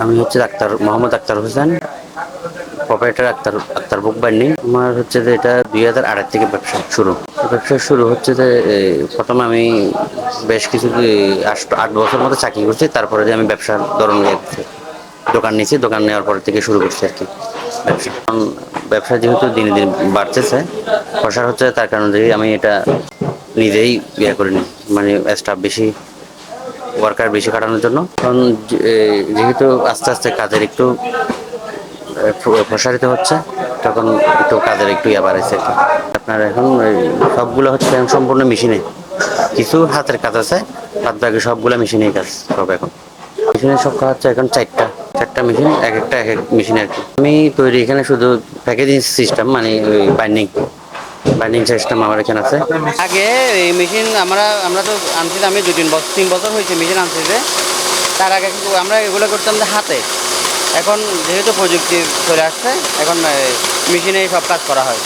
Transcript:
আমি হচ্ছে doctor Mohammad Akhtar Hossain proprietor Akhtar Akhtar book বান্নি আমার হচ্ছে যে এটা দুই হাজার আড়াই থেকে ব্যবসা শুরু ব্যবসা শুরু হচ্ছে যে প্রথমে আমি বেশ কিছু আট- বছর মতো চাকরি করছি, তারপরে যে আমি ব্যবসার ধরন। দোকান নিয়েছি, দোকান নেওয়ার পর থেকে শুরু করছি আর কি ব্যবসা ব্যবসা যেহেতু দিনে দিন বাড়তেছে, প্রসার হচ্ছে তার কারণে আমি এটা নিজেই ইয়ে করিনি মানে স্টাফ বেশি ওয়ার্কার বেশি খাটানোর জন্য। কারণ যেহেতু আস্তে আস্তে কাজের একটু প্রসারিত হচ্ছে, তখন একটু কাজের একটু ইয়ে বাড়াইছে আপনার এখন সবগুলো হচ্ছে সম্পূর্ণ মেশিনে। কিছু হাতের কাজ আছে, বাদ বাকি সবগুলো মেশিনেই কাজ সব এখন। মেশিনের সব কাজ হচ্ছে এখন চারটা চারটা মেশিন, এক একটা এক এক মেশিন আর কি। আমি তৈরি এখানে শুধু প্যাকেজিং সিস্টেম মানে ওই বাইন্ডিং বাইন্ডিং সিস্টেম আমার এখানে আছে। আগে এই মেশিন আমরা আমরা তো আনছি আমি দু তিন বছর তিন বছর হয়েছে মেশিন আনছি যে। তার আগে আমরা এগুলো করতাম যে হাতে। এখন যেহেতু প্রযুক্তি চলে আসছে, এখন মেশিনে সব কাজ করা হয়।